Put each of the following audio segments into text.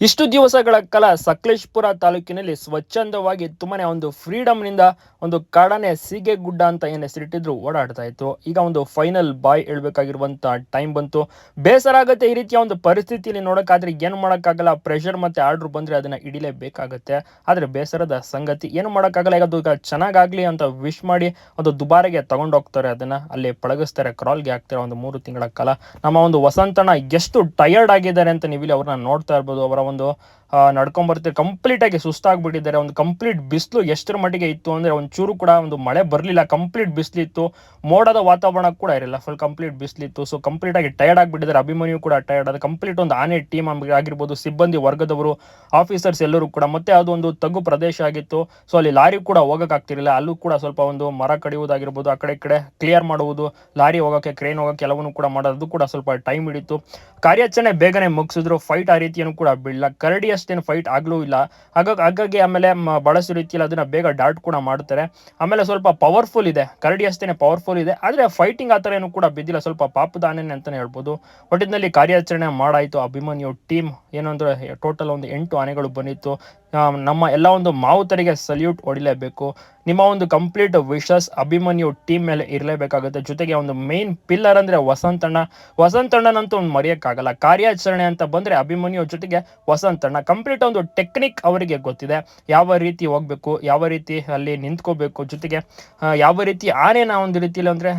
ಇಷ್ಟು ದಿವಸಗಳ ಕಾಲ ಸಕಲೇಶ್ಪುರ ತಾಲೂಕಿನಲ್ಲಿ ಸ್ವಚ್ಛಂದವಾಗಿ ತುಂಬಾನೇ ಒಂದು ಫ್ರೀಡಮ್ನಿಂದ ಒಂದು ಕಾಡನೆ ಸೀಗೆ ಗುಡ್ಡ ಅಂತ ಏನು ಹೆಸರಿಟ್ಟಿದ್ರು ಓಡಾಡ್ತಾ ಇತ್ತು. ಈಗ ಒಂದು ಫೈನಲ್ ಬಾಯ್ ಹೇಳ್ಬೇಕಾಗಿರುವಂತ ಟೈಮ್ ಬಂತು. ಬೇಸರ ಆಗುತ್ತೆ ಈ ರೀತಿಯ ಒಂದು ಪರಿಸ್ಥಿತಿಯಲ್ಲಿ ನೋಡೋಕ್ಕಾದ್ರೆ ಏನು ಮಾಡೋಕ್ಕಾಗಲ್ಲ ಪ್ರೆಷರ್ ಮತ್ತೆ ಆರ್ಡರ್ ಬಂದ್ರೆ ಅದನ್ನ ಹಿಡಿಲೇಬೇಕಾಗತ್ತೆ. ಆದ್ರೆ ಬೇಸರದ ಸಂಗತಿ, ಏನು ಮಾಡೋಕ್ಕಾಗಲ್ಲ, ಈಗ ಅದು ಈಗ ಚೆನ್ನಾಗಾಗಲಿ ಅಂತ ವಿಶ್ ಮಾಡಿ ಒಂದು ದುಬಾರೆಗೆ ತಗೊಂಡೋಗ್ತಾರೆ ಅದನ್ನ. ಅಲ್ಲಿ ಪಳಗಿಸ್ತಾರೆ ಕ್ರಾಲ್ಗೆ ಹಾಕ್ತಾರೆ ಒಂದು ಮೂರು ತಿಂಗಳ ಕಾಲ. ನಮ್ಮ ಒಂದು ವಸಂತನ ಎಷ್ಟು ಟಯರ್ಡ್ ಆಗಿದ್ದಾರೆ ಅಂತ ನೀವು ಇಲ್ಲಿ ಅವ್ರನ್ನ ನೋಡ್ತಾ ಇರ್ಬೋದು, ಅವರ ಒಂದು ಆ, ಕಂಪ್ಲೀಟಾಗಿ ಸುಸ್ತಾಗ್ಬಿಟ್ಟಿದ್ದಾರೆ. ಒಂದು ಕಂಪ್ಲೀಟ್ ಬಿಸಿಲು ಎಷ್ಟರ ಮಟ್ಟಿಗೆ ಇತ್ತು ಅಂದರೆ ಒಂದು ಚೂರು ಕೂಡ ಒಂದು ಮಳೆ ಬರಲಿಲ್ಲ. ಕಂಪ್ಲೀಟ್ ಬಿಸಿಲಿತ್ತು. ಮೋಡದ ವಾತಾವರಣ ಕೂಡ ಇರಲಿಲ್ಲ. ಫುಲ್ ಕಂಪ್ಲೀಟ್ ಬಿಸಿಲಿತ್ತು. ಸೊ ಕಂಪ್ಲೀಟ್ ಆಗಿ ಟಯರ್ಡ್ ಆಗಿಬಿಟ್ಟಿದ್ದಾರೆ. ಅಭಿಮನ್ಯು ಕೂಡ ಟಯರ್ಡ್ ಅದು ಕಂಪ್ಲೀಟ್ ಒಂದು ಆನೆ ಟೀಮ್ ಆಗಿರ್ಬೋದು. ಸಿಬ್ಬಂದಿ ವರ್ಗದವರು ಆಫೀಸರ್ಸ್ ಎಲ್ಲರೂ ಕೂಡ. ಮತ್ತೆ ಅದು ಒಂದು ತಗ್ಗು ಪ್ರದೇಶ ಆಗಿತ್ತು. ಸೊ ಅಲ್ಲಿ ಲಾರಿ ಕೂಡ ಹೋಗೋಕ್ಕಾಗ್ತಿರಲಿಲ್ಲ ಅಲ್ಲೂ ಕೂಡ ಸ್ವಲ್ಪ ಒಂದು ಮರ ಕಡಿಯುವುದಾಗಿರ್ಬೋದು. ಆ ಕಡೆ ಕಡೆ ಕ್ಲಿಯರ್ ಮಾಡುವುದು. ಲಾರಿ ಹೋಗೋಕ್ಕೆ ಕ್ರೇನ್ ಹೋಗೋಕ್ಕೆ ಎಲ್ಲವನ್ನು ಕೂಡ ಮಾಡೋದು. ಕೂಡ ಸ್ವಲ್ಪ ಟೈಮ್ ಹಿಡಿತು ಕಾರ್ಯಾಚರಣೆ ಬೇಗನೆ ಮುಗಿಸಿದ್ರು. ಫೈಟ್ ಆ ರೀತಿಯನ್ನು ಕೂಡ ಬೀಳಲ್ಲ ಕರಡಿ ಅಷ್ಟೇನು ಫೈಟ್ ಆಗಲೂ ಇಲ್ಲ. ಹಾಗಾಗಿ ಹಾಗಾಗಿ ಆಮೇಲೆ ಬಳಸೋ ರೀತಿಯಲ್ಲಿ ಅದನ್ನ ಬೇಗ ಡಾಟ್ ಕೂಡ ಮಾಡ್ತಾರೆ. ಆಮೇಲೆ ಸ್ವಲ್ಪ ಪವರ್ಫುಲ್ ಇದೆ. ಕರಡಿ ಅಷ್ಟೇನೆ ಪವರ್ಫುಲ್ ಇದೆ. ಆದರೆ ಫೈಟಿಂಗ್ ಆ ಥರ ಏನು ಕೂಡ ಬಿದ್ದಿಲ್ಲ. ಸ್ವಲ್ಪ ಪಾಪದ ಅಂತಲೇ ಹೇಳ್ಬೋದು. ಒಟ್ಟಿನಲ್ಲಿ ಕಾರ್ಯಾಚರಣೆ ಮಾಡಾಯಿತು ಅಭಿಮನ್ಯು. ಟೀಮ್ ಏನಂದ್ರೆ ಟೋಟಲ್ ಒಂದು ಎಂಟು ಆನೆಗಳು ಬಂದಿತ್ತು. ನಮ್ಮ ಎಲ್ಲ ಒಂದು ಮಾವುತರಿಗೆ ಸಲ್ಯೂಟ್ ಹೊಡಿಲೇಬೇಕು. ನಿಮ್ಮ ಒಂದು ಕಂಪ್ಲೀಟ್ ವಿಶಸ್ ಅಭಿಮನ್ಯು ಟೀಮ್ ಮೇಲೆ ಇರಲೇಬೇಕಾಗುತ್ತೆ. ಜೊತೆಗೆ ಒಂದು ಮೇನ್ ಪಿಲ್ಲರ್ ಅಂದರೆ ವಸಂತಣ್ಣ. ವಸಂತಣ್ಣನಂತೂ ಒಂದು ಮರೆಯೋಕ್ಕಾಗಲ್ಲ. ಕಾರ್ಯಾಚರಣೆ ಅಂತ ಬಂದರೆ ಅಭಿಮನ್ಯು ಜೊತೆಗೆ ವಸಂತಣ್ಣ. ಕಂಪ್ಲೀಟ್ ಒಂದು ಟೆಕ್ನಿಕ್ ಅವರಿಗೆ ಗೊತ್ತಿದೆ. ಯಾವ ರೀತಿ ಹೋಗಬೇಕು, ಯಾವ ರೀತಿ ಅಲ್ಲಿ ನಿಂತ್ಕೋಬೇಕು, ಜೊತೆಗೆ ಯಾವ ರೀತಿ ಆನೆನ ಒಂದು ರೀತಿಯಲ್ಲಿ ಅಂದರೆ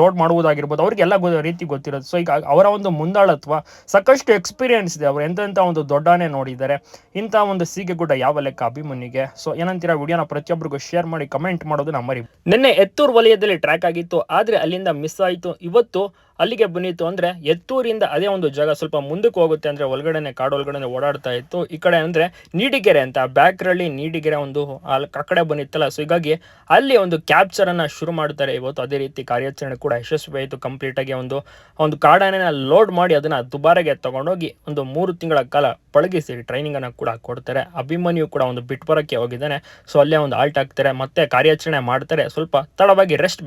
ಲೋಡ್ ಮಾಡುವುದಾಗಿರ್ಬೋದು. ಅವ್ರಿಗೆಲ್ಲ ಗೊ, ರೀತಿ ಗೊತ್ತಿರೋದು. ಸೊ ಈಗ ಅವರ ಒಂದು ಮುಂದಾಳತ್ವ, ಸಾಕಷ್ಟು ಎಕ್ಸ್ಪೀರಿಯನ್ಸ್ ಇದೆ. ಅವರು ಎಂತೆಂಥ ಒಂದು ದೊಡ್ಡಾನೆ ನೋಡಿದ್ದಾರೆ. ಇಂಥ ಒಂದು ಸೀಗೆಗುಡ್ಡ ಯಾವ ಲೆಕ್ಕ ಅಭಿಮನ್ಯುಗೆ? ಸೊ ಏನಂತೀರಾ ವಿಡಿಯೋನ ಪ್ರತಿಯೊಬ್ಬರಿಗೂ ಶೇರ್ ಮಾಡಿ ಕಮೆಂಟ್ ಮಾಡೋದು ಮರಿ ನಿನ್ನೆ ಎತ್ತೂರು ವಲಯದಲ್ಲಿ ಟ್ರ್ಯಾಕ್ ಆಗಿತ್ತು, ಆದ್ರೆ ಅಲ್ಲಿಂದ ಮಿಸ್ ಆಯಿತು. ಇವತ್ತು ಅಲ್ಲಿಗೆ ಬಂದಿತ್ತು ಅಂದ್ರೆ ಎತ್ತೂರಿಂದ ಅದೇ ಒಂದು ಜಾಗ ಸ್ವಲ್ಪ ಮುಂದಕ್ಕೆ ಹೋಗುತ್ತೆ ಅಂದ್ರೆ ಒಳಗಡೆನೆ ಕಾಡು ಒಳಗಡೆ ಓಡಾಡ್ತಾ ಇತ್ತು. ಈ ಕಡೆ ಅಂದರೆ ನೀಡಿಗೆರೆ ಅಂತ ಬ್ಯಾಕ್ರಲ್ಲಿ ನೀಡಿಗೆರೆ ಒಂದು ಆ ಕಡೆ ಬಂದಿತ್ತಲ್ಲ. ಸೊ ಹೀಗಾಗಿ ಅಲ್ಲಿ ಒಂದು ಕ್ಯಾಪ್ಚರನ್ನು ಶುರು ಮಾಡ್ತಾರೆ. ಇವತ್ತು ಅದೇ ರೀತಿ ಕಾರ್ಯಾಚರಣೆ ಕೂಡ ಯಶಸ್ವಿ ಆಯಿತು. ಕಂಪ್ಲೀಟ್ ಆಗಿ ಒಂದು ಒಂದು ಕಾಡಾನೆನ ಲೋಡ್ ಮಾಡಿ ಅದನ್ನ ದುಬಾರೆಗೆ ತಗೊಂಡೋಗಿ ಒಂದು ಮೂರು ತಿಂಗಳ ಕಾಲ ಪಳಗಿಸಿ ಟ್ರೈನಿಂಗ್ ಅನ್ನ ಕೂಡ ಕೊಡ್ತಾರೆ. ಅಭಿಮನ್ಯು ಕೂಡ ಒಂದು ಬಿಟ್ ಬರಕ್ಕೆ ಹೋಗಿದ್ದಾನೆ. ಸೊ ಅಲ್ಲೇ ಒಂದು ಆಲ್ಟ್ ಆಗ್ತಾರೆ ಮತ್ತೆ ಕಾರ್ಯಾಚರಣೆ ಮಾಡ್ತಾರೆ. ಸ್ವಲ್ಪ ತಡವಾಗಿ ರೆಸ್ಟ್